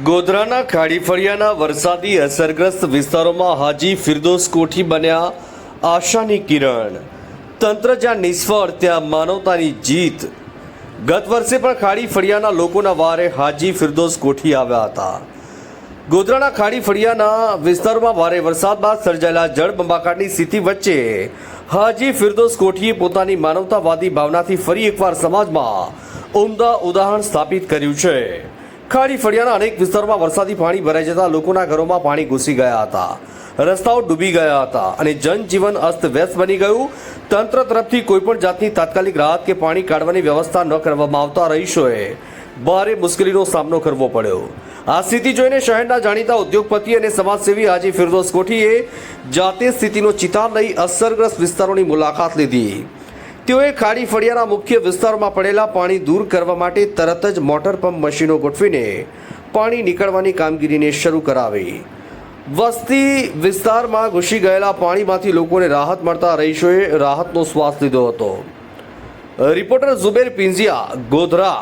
ગોધરાના ખાડીફળિયાના વરસાદી અસરગ્રસ્ત વિસ્તારોમાં હાજી ફિરદોસ કોઠી બન્યા આશાની કિરણ. તંત્ર જ્યાં નિષ્ફળ, ત્યાં માનવતાની જીત. ગત વર્ષે પણ ખાડી ફળિયાના લોકોના વારે હાજી ફિરદોસ કોઠી આવ્યા હતા. ગોધરાના ખાડી ફળિયાના વિસ્તારોમાં ભારે વરસાદ બાદ સર્જાયેલા જળબંબાકારની સ્થિતિ વચ્ચે હાજી ફિરદોસ કોઠીએ પોતાની માનવતાવાદી ભાવનાથી ફરી એકવાર સમાજમાં ઉમદા ઉદાહરણ સ્થાપિત કર્યું છે. ખાડી ફળિયાના અનેક વિસ્તારોમાં વરસાદી પાણી ભરાઈ જતા લોકોના ઘરોમાં પાણી ઘૂસી ગયા હતા. રસ્તાઓ ડૂબી ગયા હતા અને જનજીવન અસ્તવ્યસ્ત બની ગયું. તંત્ર તરફથી કોઈપણ જાતની તાત્કાલિક રાહત કે પાણી કાઢવાની વ્યવસ્થા ન કરવામાં આવતા રહીશોએ ભારે મુશ્કેલીનો સામનો કરવો પડ્યો. આ સ્થિતિ જોઈને શહેરના જાણીતા ઉદ્યોગપતિ અને સમાજસેવી હાજી ફિરદોસ કોઠીએ જાતે સ્થિતિનો ચિતાર લઈ અસરગ્રસ્ત વિસ્તારોની મુલાકાત લીધી. તેઓએ ખાડી ફળિયાના મુખ્ય વિસ્તારમાં પડેલા પાણી દૂર કરવા માટે તરત જ મોટર પંપ મશીનો ગોઠવીને પાણી નીકળવાની કામગીરીને શરૂ કરાવી. વસ્તી વિસ્તારમાં ઘૂસી ગયેલા પાણીમાંથી લોકોને રાહત મળતા રહીશોએ રાહતનો શ્વાસ લીધો હતો. રિપોર્ટર ઝુબેર પિંઝિયા ગોધરા.